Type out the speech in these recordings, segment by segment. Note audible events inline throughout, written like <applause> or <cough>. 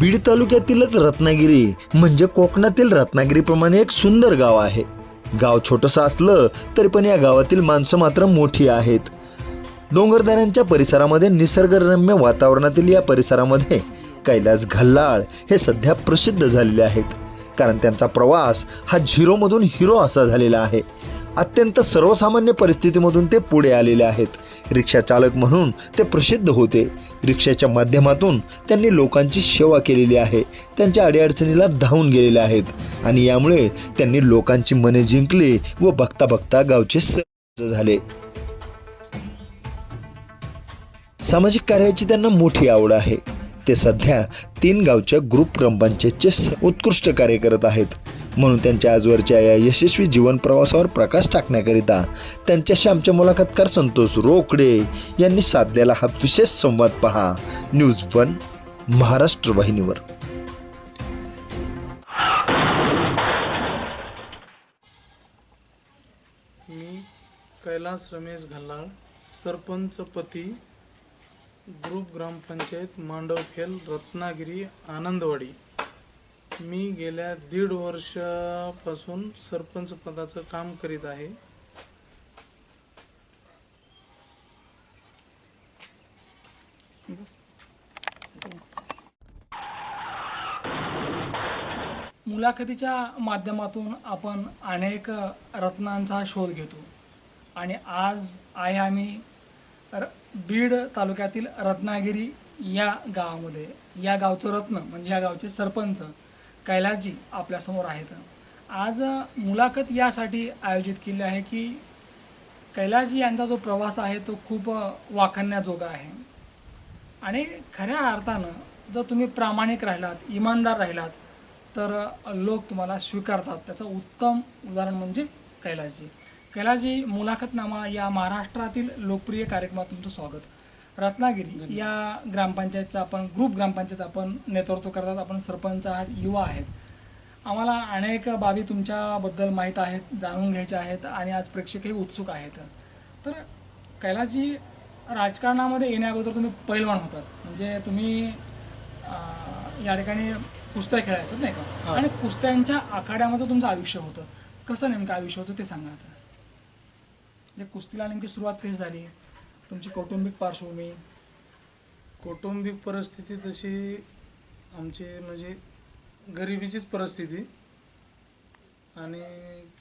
बीड तालुक्यातीलच रत्नागिरी म्हणजे कोकणातील रत्नागिरीप्रमाणे एक सुंदर गाव आहे. गाव छोटंसं असलं तरी पण या गावातील माणसं मात्र मोठी आहेत. डोंगरदऱ्यांच्या परिसरामध्ये निसर्गरम्य वातावरणातील या परिसरामध्ये कैलास घल्लाळ हे सध्या प्रसिद्ध झालेले आहेत. कारण त्यांचा प्रवास हा झिरोमधून हिरो असा झालेला आहे. अत्यंत सर्वसामान्य परिस्थितीमधून ते पुढे आलेले आहेत. रिक्षा चालक म्हणून ते प्रसिद्ध होते. रिक्षाच्या माध्यमातून त्यांनी लोकांची सेवा केलेली आहे. त्यांच्या अडीअडचणीला धावून गेलेले आहेत. आणि यामुळे त्यांनी लोकांची मने जिंकली व बघता बघता गावचे झाले. सामाजिक कार्याची त्यांना मोठी आवड आहे. ते सध्या तीन गावच्या ग्रुप ग्रामपंचायतचे स- उत्कृष्ट कार्य करत आहेत. म्हणून त्यांच्या आजवरच्या या यशस्वी जीवन प्रवासावर प्रकाश टाकण्याकरिता त्यांच्याशी आमच्या मुलाखतकार संतोष रोकडे यांनी साधलेला हा विशेष संवाद पहा. न्यूज वन महाराष्ट्र वाहिनीवर. मी कैलास रमेश घल्लाळ सरपंच पती ग्रुप ग्रामपंचायत मांडवखेल रत्नागिरी आनंदवाडी. मी गेल्या दीड वर्षापासून सरपंच पदाचं काम करीत आहे. मुलाखतीच्या माध्यमातून आपण अनेक रत्नांचा शोध घेतो. आणि आज आहे आम्ही र बीड तालुक्यातील रत्नागिरी या गावामध्ये. या गावचं रत्न म्हणजे या गावचे सरपंच कैलासजी आपल्यासमोर आहेत. आज मुलाखत यासाठी आयोजित केली आहे की कैलासजी यांचा जो प्रवास आहे तो खूप वाखण्याजोगा आहे. आणि खऱ्या अर्थानं जर तुम्ही प्रामाणिक राहिलात इमानदार राहिलात तर लोक तुम्हाला स्वीकारतात. त्याचं उत्तम उदाहरण म्हणजे कैलासजी. कैलासजी मुलाखतनामा या महाराष्ट्रातील लोकप्रिय कार्यक्रमात तुमचं स्वागत. रत्नागिरी या ग्रामपंचायतचं आपण ग्रुप ग्रामपंचायतचं आपण नेतृत्व करतात. आपण सरपंच आहात युवा आहेत. आम्हाला अनेक बाबी तुमच्याबद्दल माहीत आहेत जाणून घ्यायच्या आहेत आणि आज प्रेक्षकही उत्सुक आहेत. तर कैलासजी राजकारणामध्ये येण्या अगोदर तुम्ही पैलवान होतात. म्हणजे तुम्ही या ठिकाणी कुस्त्या खेळायचं नाही का? आणि कुस्त्यांच्या आखाड्यामध्ये तुमचं आयुष्य होतं. कसं नेमकं आयुष्य होतं ते सांगा आता. म्हणजे कुस्तीला नेमकी सुरुवात कशी झाली? तुमची कौटुंबिक पार्श्वभूमी? कौटुंबिक परिस्थिती तशी आमची म्हणजे गरिबीचीच परिस्थिती. आणि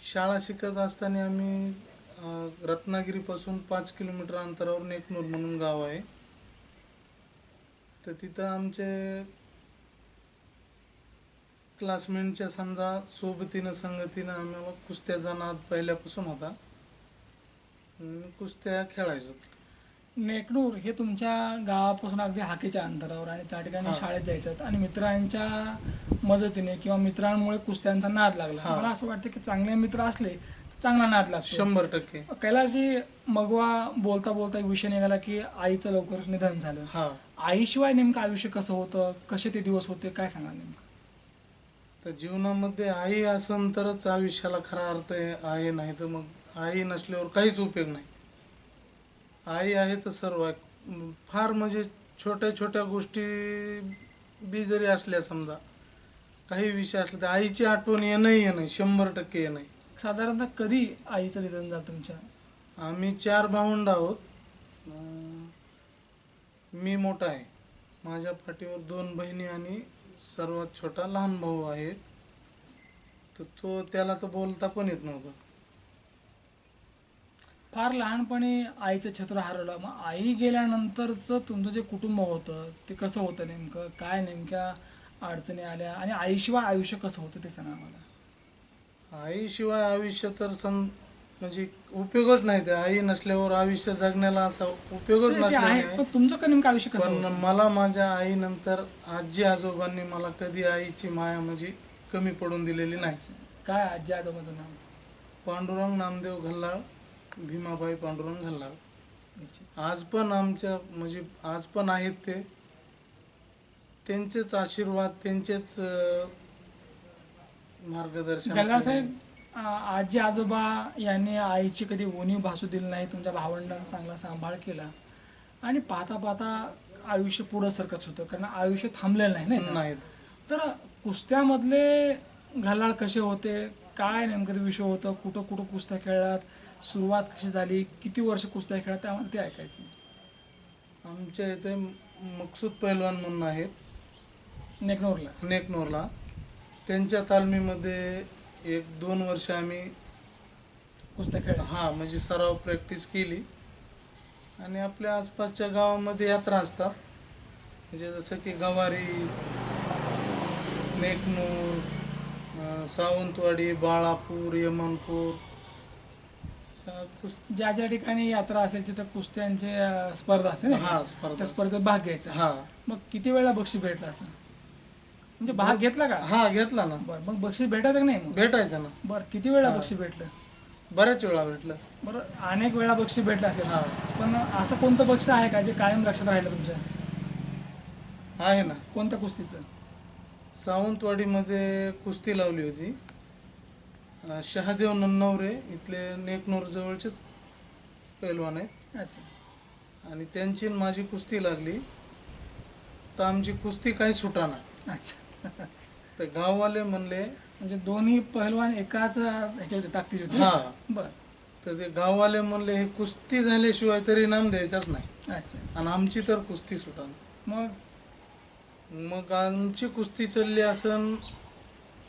शाळा शिकत असताना आम्ही रत्नागिरीपासून पाच किलोमीटर अंतरावर नेकनूर म्हणून गाव आहे. तर तिथं आमचे क्लासमेटच्या समजा सोबतीनं संगतीनं आम्हाला कुस्त्याचा नाद पहिल्यापासून होता. कुस्त्या खेळायचो. नेकडूर हे तुमच्या गावापासून अगदी हाकेच्या अंतरावर आणि त्या ठिकाणी शाळेत जायचं. आणि मित्रांच्या मदतीने किंवा मित्रांमुळे कुस्त्यांचा नाद लागला. मला असं वाटतं की चांगले मित्र असले तर चांगला नाद लागतो. शंभर टक्के. कैलाशी मगवा बोलता बोलता एक विषय निघाला की आईचं लवकर निधन झालं. हा. आईशिवाय नेमकं आयुष्य कसं होतं? कसे ते दिवस होते? काय सांगा नेमकं? तर जीवनामध्ये आई असन तरच आयुष्याला खरा अर्थ आहे. आहे नाही तर मग आई नसल्यावर काहीच उपयोग नाही. आई आहे तर सर्व. फार म्हणजे छोट्या छोट्या गोष्टी बी जरी असल्या समजा काही विषय असले तर आईची आठवण येणं येणं शंभर टक्के येणं साधारणतः कधी आईचं निधन झालं तुमच्या? आम्ही चार भावंड आहोत. मी मोठा आहे. माझ्या पाठीवर दोन बहिणी आणि सर्वात छोटा लहान भाऊ आहे. तर तो त्याला तर बोलता पण येत नव्हतं. फार लहानपणी आईचं छत्र हरवलं. मग आई गेल्यानंतरचं तुमचं जे कुटुंब होतं ते कसं होतं नेमकं? काय नेमक्या अडचणी आल्या? आणि आईशिवाय आयुष्य कसं होतं ते सांगा मला आईशिवाय आयुष्य तर सम म्हणजे उपयोगच नाही ते. आई नसल्यावर आयुष्य जगण्याला असा उपयोगच नसल्याने पण तुमचं का नेमकं आयुष्य कसं मला माझ्या आईनंतर आजी आजोबांनी मला कधी आईची माया म्हणजे कमी पडून दिलेली नाही. काय आजी आजोबाचं नाव? पांडुरंग नामदेव घल्लाळ भीमाबाई पांडुरंग निश्चित आज पण आमच्या म्हणजे आज पण आहेत ते. त्यांचेच आशीर्वाद त्यांचेच मार्गदर्शन साहेब आजी आजोबा यांनी आईची कधी उणीव भासू दिली नाही तुमच्या भावंडांचा चांगला सांभाळ केला. आणि पाहता पाहता आयुष्य पुढं सरकत होतं कारण आयुष्य थांबलेलं नाही नाही तर कुस्त्यामधले घालाळ कसे होते? काय नेमकं विषय होतं? कुठं कुठं कुस्त्या खेळलात सुरुवात कशी झाली? किती वर्ष कुस्त्या खेळात त्यामध्ये ते ऐकायचं. आमच्या इथे मकसूद पैलवान म्हणून आहेत. नेकनोरला. नेकनोरला. त्यांच्या तालमीमध्ये एक दोन वर्ष आम्ही कुस्त्या खेळला हा म्हणजे सराव प्रॅक्टिस केली. आणि आपल्या आसपासच्या गावामध्ये यात्रा असतात. म्हणजे जसं की गवारी नेकनूर सावंतवाडी बाळापूर यमनपूर कुस- ज्या ज्या ठिकाणी यात्रा असेल तिथं कुस्त्यांचे अं, स्पर्धा असते ना हा स्पर्धा त्या स्पर्धेत भाग घ्यायचा. हा. मग किती वेळा बक्षीस भेटलं असं? म्हणजे भाग घेतला का? हा घेतला ना. बरं मग बक्षीस भेटायचं का नाही मग? भेटायचं ना. बरं किती वेळा बक्षीस भेटलं? बऱ्याच वेळा भेटलं. बरं अनेक वेळा बक्षीस भेटलं असेल. हा. पण असं कोणतं बक्षीस आहे का जे कायम लक्षात राहिलं तुमच्या? आहे ना. कोणत्या कुस्तीचं? सावंतवाडीमध्ये कुस्ती लावली होती. शहादेव नन्नवरे इथले नेकनूर जवळचेच पैलवान आहेत. अच्छा. आणि त्यांची आणि माझी कुस्ती लागली. तर आमची कुस्ती काही सुटाना. अच्छा. तर गाववाले म्हणले म्हणजे दोन्ही पहिलवान एकाच ह्याच्या होते ताकदीचे होते हा. बर. तर ते गाववाले म्हणले हे कुस्ती झाल्याशिवाय तरी इनाम द्यायचाच नाही. अच्छा. आणि आमची तर कुस्ती सुटाना. मग? मग आमची कुस्ती चालली असन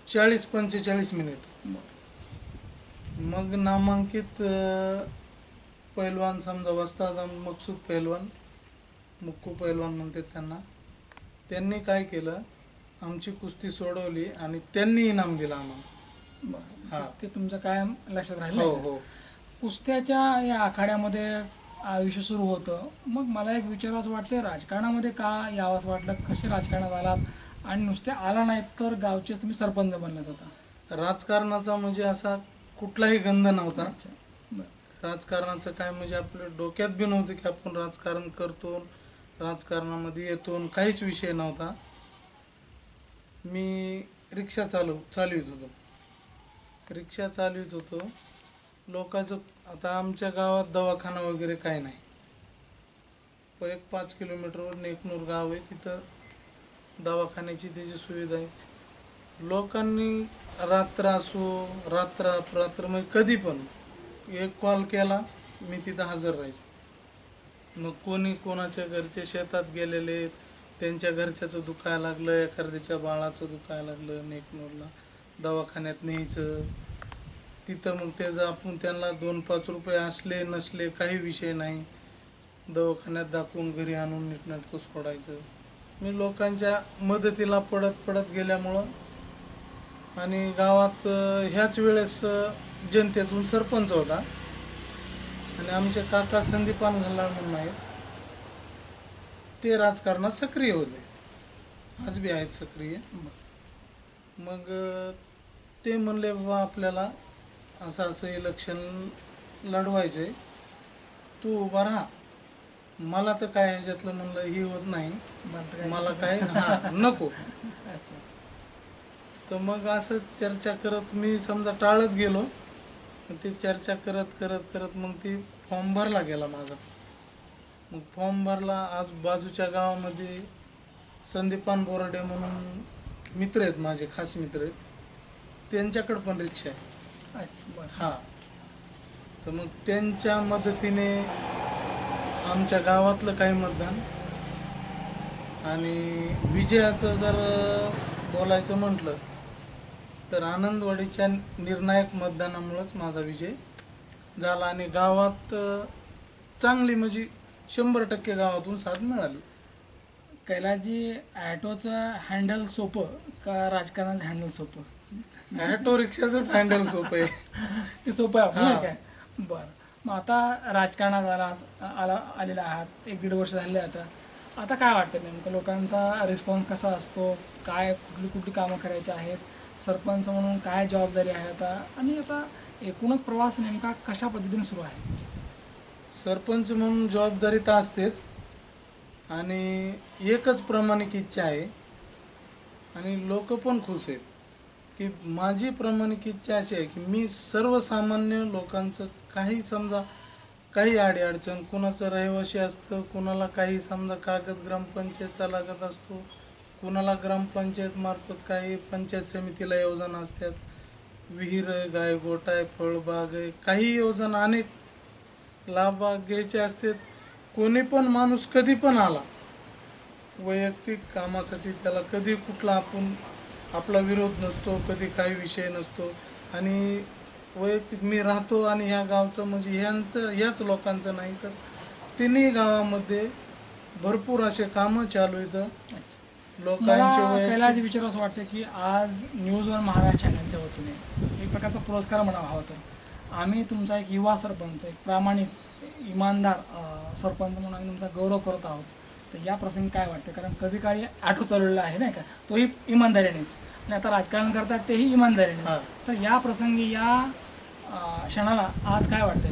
चाळीस पंचेचाळीस मिनिट. बरं. मग नामांकित पैलवान समजा वस्ताद मकसूद पैलवान मुक्कू पैलवान म्हणते त्यांना. त्यांनी काय केलं? आमची कुस्ती सोडवली आणि त्यांनी इनाम दिलं आम्हाला. हा. ते तुमचं कायम लक्षात राहिलं? हो? हो. कुस्त्याच्या या आखाड्यामध्ये आयुष्य सुरू होतं. मग मला एक विचारावंसं वाटते राजकारणामध्ये का यावंसं वाटलं? कसे राजकारणात आलात? आणि नुसते आला नाहीत तर गावचेच तुम्ही सरपंच बनलात आता. राजकारणाचा म्हणजे असा कुठलाही गंध नव्हता. राजकारणाचं काय म्हणजे आपल्या डोक्यात बी नव्हतं की आपण राजकारण करतो राजकारणामध्ये येतो काहीच विषय नव्हता. मी रिक्षा चालव चालवित होतो. रिक्षा चालवित होतो. लोकांचं आता आमच्या गावात दवाखाना वगैरे काय नाही. प एक पाच किलोमीटरवर नेकनूर गाव आहे. तिथं दवाखान्याची त्याची सुविधा आहे. लोकांनी रात्र असो रात्र अपरात्र म्हणजे कधी पण एक कॉल केला मी तिथं हजर राहायचो. मग कोणी कोणाच्या घरचे शेतात गेलेले त्यांच्या घरच्याचं दुखायला लागलं एखाद्याच्या बाळाचं दुखायला लागलं नेकनूरला दवाखान्यात न्यायचं. तिथं मग त्याचं आपण त्यांना दोन पाच रुपये असले नसले काही विषय नाही. दवाखान्यात दाखवून घरी आणून नीटनाटकं सोडायचं. मी लोकांच्या मदतीला पडत पडत गेल्यामुळं आणि गावात ह्याच वेळेस जनतेतून सरपंच होता. आणि आमचे काका संदीपान घल्लाळ म्हणून आहेत. ते राजकारणात सक्रिय होते. आज बी आहेत सक्रिय. मग ते म्हणले बाबा आपल्याला असं असं इलेक्शन लढवायचं आहे तू उभा राहा. मला तर काय ह्याच्यातलं म्हणलं ही होत नाही. मला काय- नको. अच्छा. तर मग असं चर्चा करत मी समजा टाळत गेलो. ते चर्चा करत करत करत मग ती फॉर्म भरला गेला माझा. मग फॉर्म भरला आज बाजूच्या गावामध्ये संदीपान बोराडे म्हणून मित्र आहेत माझे खास मित्र आहेत. त्यांच्याकडे पण रिक्षा आहे. अच्छा हा. तर मग त्यांच्या मदतीने आमच्या गावातलं काही मतदान आणि विजयाचं जर बोलायचं म्हटलं तर आनंदवाडीच्या निर्णायक मतदानामुळंच माझा विजय झाला आणि गावात चांगली म्हणजे शंभर टक्के गावातून साथ मिळाली. कैलाजी ॲटोचं हँडल सोपं का राजकारणाचं हँडल सोपं? ऑटो रिक्षाचंच हँडल सोपं आहे. <laughs> ते सोपं आहे काय? बरं. मग आता राजकारणात आला आला आलेला आहात. एक दीड वर्ष झाले आता. आता काय वाटतं नेमकं? लोकांचा रिस्पॉन्स कसा असतो? काय कुठली कुठली कामं करायची आहेत? सरपंच म्हणून काय जबाबदारी आहे आता? आणि आता एकूणच प्रवास नेमका कशा पद्धतीने सुरू आहे? सरपंच म्हणून जबाबदारी तर असतेच. आणि एकच प्रामाणिक इच्छा आहे. आणि लोक पण खुश आहेत. की माझी प्रामाणिक इच्छा अशी आहे की मी सर्वसामान्य लोकांचं काही समजा काही अडीअडचण कुणाचं रहिवाशी असतं कुणाला काही समजा कागद ग्रामपंचायतचा लागत असतो कुणाला ग्रामपंचायत मार्फत काही पंचायत समितीला योजना असतात. विहीर आहे गायगोट आहे फळबाग आहे काही योजना अनेक लाभ घ्यायचे असतात. कोणी पण माणूस कधी पण आला वैयक्तिक कामासाठी त्याला कधी कुठला आपण आपला विरोध नसतो कधी काही विषय नसतो. आणि वैयक्तिक मी राहतो आणि ह्या गावचं म्हणजे ह्यांचं ह्याच लोकांचं नाही तर तिन्ही गावामध्ये भरपूर असे कामं चालू इथं लोकांचे मला वैयक्तिक कैलास विचार असं वाटतं की आज न्यूज वन महाराज चॅनलच्या वतीने एक प्रकारचा पुरस्कार म्हणावा हवा तर. आम्ही तुमचा एक युवा सरपंच एक प्रामाणिक इमानदार अं, सरपंच म्हणून आम्ही तुमचा गौरव करत आहोत. तर या प्रसंगी काय वाटतं कारण कधी काळी ऑटो चालवलेला आहे नाही का? तोही इमानदारीनेच. आणि आता राजकारण करतात तेही हा. इमानदारीने तर या प्रसंगी या अं, क्षणाला आज काय वाटतं?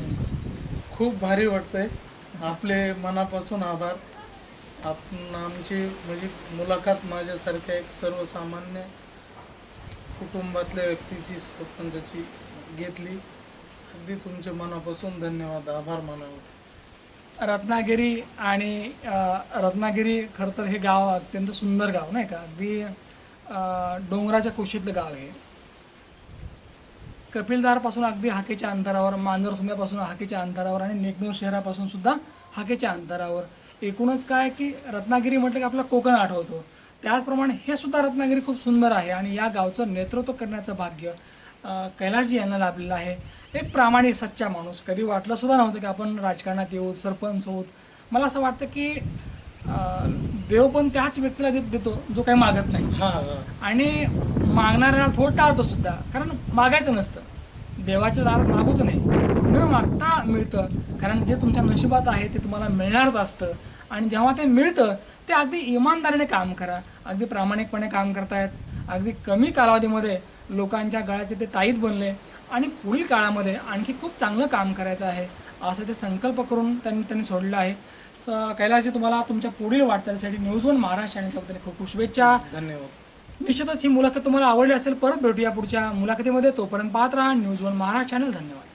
खूप भारी वाटतंय. आपले मनापासून आभार. आपण आमची म्हणजे मुलाखत माझ्यासारख्या एक सर्वसामान्य कुटुंबातल्या व्यक्तीची सरपंचाची घेतली. अगदी तुमचे मनापासून धन्यवाद. आभार मानावे. रत्नागिरी आणि अ, रत्नागिरी खरं तर हे गाव अत्यंत सुंदर गाव नाही का? अगदी अ, डोंगराच्या कुशीतलं गाव आहे. कपिलदारपासून अगदी हाकेच्या अंतरावर मांजरसुंब्यापासून हाकेच्या अंतरावर आणि नेकनूर शहरापासून सुद्धा हाकेच्या अंतरावर. एकूणच काय की रत्नागिरी म्हटलं की आपला कोकण आठवतो. त्याचप्रमाणे हे सुद्धा रत्नागिरी खूप सुंदर आहे आणि या गावचं नेतृत्व करण्याचं भाग्य कैलासजी यांना लाभलेलं आहे. एक प्रामाणिक सच्चा माणूस. कधी वाटलं सुद्धा नव्हतं की आपण राजकारणात येऊ सरपंच होत मला असं वाटतं की देव पण त्याच व्यक्तीला देत देतो जो काही मागत नाही. आणि मागणाऱ्याला थोडं टाळतो सुद्धा. कारण मागायचं नसतं. देवाच्या दारात मागूच नाही. न मागता मिळतं. कारण जे तुमच्या नशिबात आहे ते तुम्हाला मिळणारच असतं. आणि जेव्हा ते मिळतं ते अगदी इमानदारीने काम करा. अगदी प्रामाणिकपणे काम करतायत. अगदी कमी कालावधीमध्ये लोकांच्या गळ्याचे ते ताईत बनले. आणि पुढील काळामध्ये आणखी खूप चांगलं काम करायचं आहे असं ते संकल्प करून त्यांनी त्यांनी सोडलं आहे. कैलासजी तुम्हाला तुमच्या पुढील वाटचालीसाठी न्यूज वन महाराष्ट्र यांच्या वतीने खूप खूप शुभेच्छा. धन्यवाद. निश्चितच ही मुलाखत तुम्हाला आवडली असेल परत भेटूया पुढच्या मुलाखतीमध्ये. तोपर्यंत पाहत राहा न्यूज वन महाराष्ट्र चॅनल धन्यवाद.